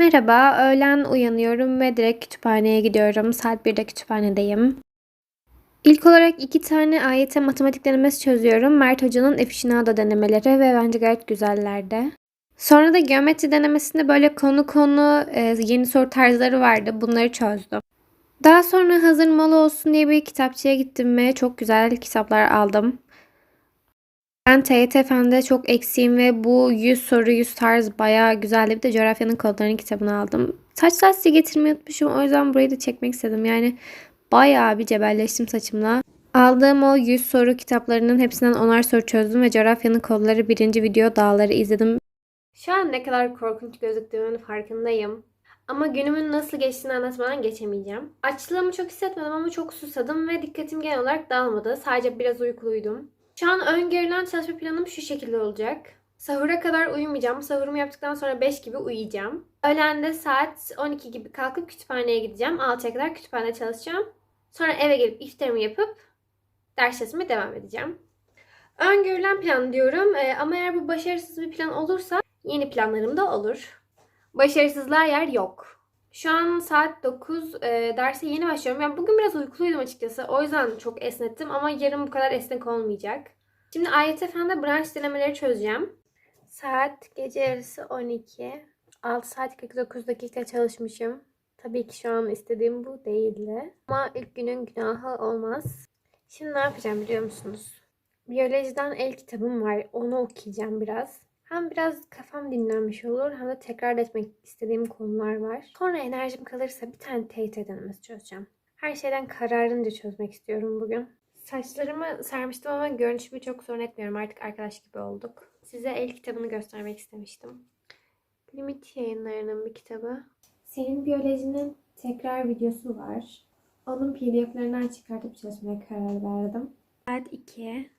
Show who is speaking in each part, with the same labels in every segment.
Speaker 1: Merhaba, öğlen uyanıyorum ve direkt kütüphaneye gidiyorum. Saat 1'de kütüphanedeyim. İlk olarak iki tane AYT matematik denemesi çözüyorum. Mert Hoca'nın Efişinado denemeleri ve bence gayet güzellerdi. Sonra da geometri denemesinde böyle konu konu e, yeni soru tarzları vardı. Bunları çözdüm. Daha sonra hazır malı olsun diye bir kitapçıya gittim ve çok güzel kitaplar aldım. Ben TYT Fen'de çok eksiğim ve bu 100 soru 100 tarz bayağı güzeldi. Bir de coğrafyanın kodlarının kitabını aldım. Saç lastiği getirmeyi unutmuşum. O yüzden burayı da çekmek istedim. Yani bayağı bir cebelleştim saçımla. Aldığım o 100 soru kitaplarının hepsinden onar soru çözdüm ve coğrafyanın kodları birinci video dağları izledim. Şu an ne kadar korkunç gözüktüğümün farkındayım. Ama günümün nasıl geçtiğini anlatmadan geçemeyeceğim. Açlığımı çok hissetmedim ama çok susadım ve dikkatim genel olarak dağılmadı. Sadece biraz uykuluydum. Şu an öngörülen çalışma planım şu şekilde olacak. Sahura kadar uyumayacağım. Sahurumu yaptıktan sonra 5 gibi uyuyacağım. Öğlende saat 12 gibi kalkıp kütüphaneye gideceğim. 6'ya kadar kütüphanede çalışacağım. Sonra eve gelip iftarımı yapıp ders çalışmaya devam edeceğim. Öngörülen plan diyorum Ee, ama eğer bu başarısız bir plan olursa yeni planlarım da olur. Başarısızlığa yer yok. Şu an saat 9. E, derse yeni başlıyorum. Yani bugün biraz uykuluydum açıkçası. O yüzden çok esnettim ama yarın bu kadar esnek olmayacak. Şimdi AYT Fen'de branş denemeleri çözeceğim. Saat gece yarısı 12. 6 saat 49 dakika çalışmışım. Tabii ki şu an istediğim bu değildi. Ama ilk günün günahı olmaz. Şimdi ne yapacağım biliyor musunuz? Biyolojiden el kitabım var. Onu okuyacağım biraz. Hem biraz kafam dinlenmiş olur hem de tekrar etmek istediğim konular var. Sonra enerjim kalırsa bir tane TYT denemesi çözeceğim. Her şeyden kararınca çözmek istiyorum bugün. Saçlarımı sermiştim ama görünüşümü çok sorun etmiyorum. Artık arkadaş gibi olduk. Size el kitabını göstermek istemiştim. Limit yayınlarının bir kitabı. Senin biyolojinin tekrar videosu var. Onun pdf'lerinden çıkartıp çalışmaya karar verdim. Saat 2.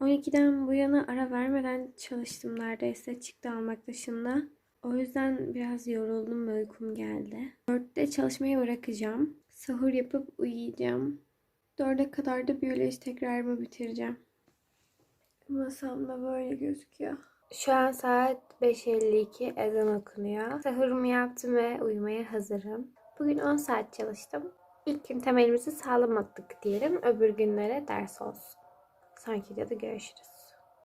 Speaker 1: 12'den bu yana ara vermeden çalıştım neredeyse çıktı almak dışında. O yüzden biraz yoruldum ve uykum geldi. 4'te çalışmayı bırakacağım. Sahur yapıp uyuyacağım. 4'e kadar da biyoloji tekrarımı bitireceğim. Masamda böyle gözüküyor. Şu an saat 5.52 ezan okunuyor. Sahurumu yaptım ve uyumaya hazırım. Bugün 10 saat çalıştım. İlk gün temelimizi sağlam attık diyelim. Öbür günlere ders olsun. Sonraki videoda görüşürüz.